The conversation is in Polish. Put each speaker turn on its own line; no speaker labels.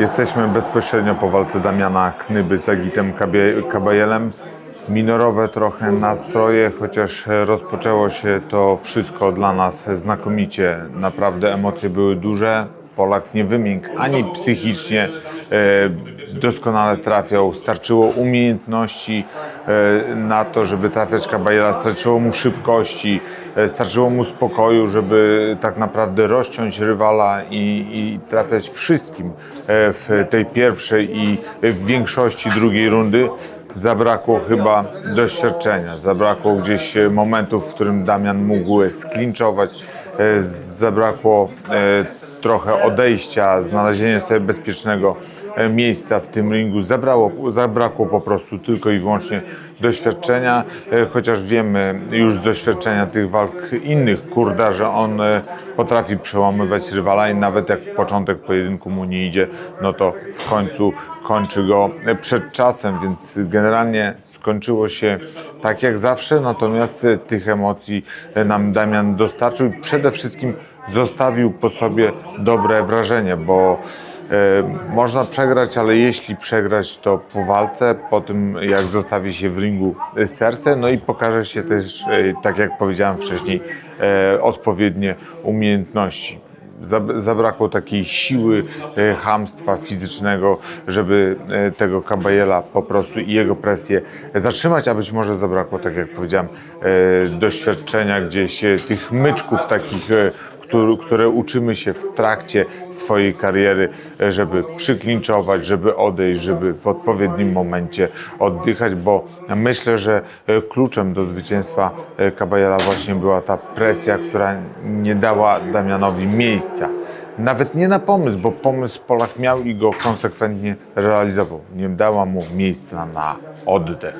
Jesteśmy bezpośrednio po walce Damiana Knyby z Agitem Kabajelem. Minorowe trochę nastroje, chociaż rozpoczęło się to wszystko dla nas znakomicie. Naprawdę emocje były duże. Polak nie wymiękł ani psychicznie, e, doskonale trafiał. Starczyło umiejętności e, na to, żeby trafiać Kabajela, starczyło mu szybkości, e, starczyło mu spokoju, żeby tak naprawdę rozciąć rywala i, i trafiać wszystkim w tej pierwszej i w większości drugiej rundy. Zabrakło chyba doświadczenia, zabrakło gdzieś momentów, w którym Damian mógł sklinczować, zabrakło trochę odejścia, znalezienia sobie bezpiecznego miejsca w tym ringu. Zabrało, zabrakło po prostu tylko i wyłącznie doświadczenia, e, chociaż wiemy już z doświadczenia tych walk innych kurda, że on e, potrafi przełamywać rywala i nawet jak początek pojedynku mu nie idzie, no to w końcu kończy go e, przed czasem, więc generalnie skończyło się tak jak zawsze, natomiast e, tych emocji e, nam Damian dostarczył i przede wszystkim zostawił po sobie dobre wrażenie, bo e, można przegrać, ale jeśli przegrać, to po walce, po tym jak zostawi się w ringu serce, no i pokaże się też, e, tak jak powiedziałem wcześniej, e, odpowiednie umiejętności. Zab- Zabrakło takiej siły, e, hamstwa fizycznego, żeby e, tego Kabajela po prostu i jego presję zatrzymać, a być może zabrakło, tak jak powiedziałem, e, doświadczenia gdzieś, e, tych myczków takich, e, któr- które uczymy się w trakcie swojej kariery, e, żeby przyklinczować, żeby odejść, żeby w odpowiednim momencie oddychać, bo myślę, że e, kluczem do zwycięstwa e, Kabajela właśnie była ta presja, która nie dała Damianowi miejsca. Nawet nie na pomysł, bo pomysł Polak miał i go konsekwentnie realizował. Nie dała mu miejsca na oddech.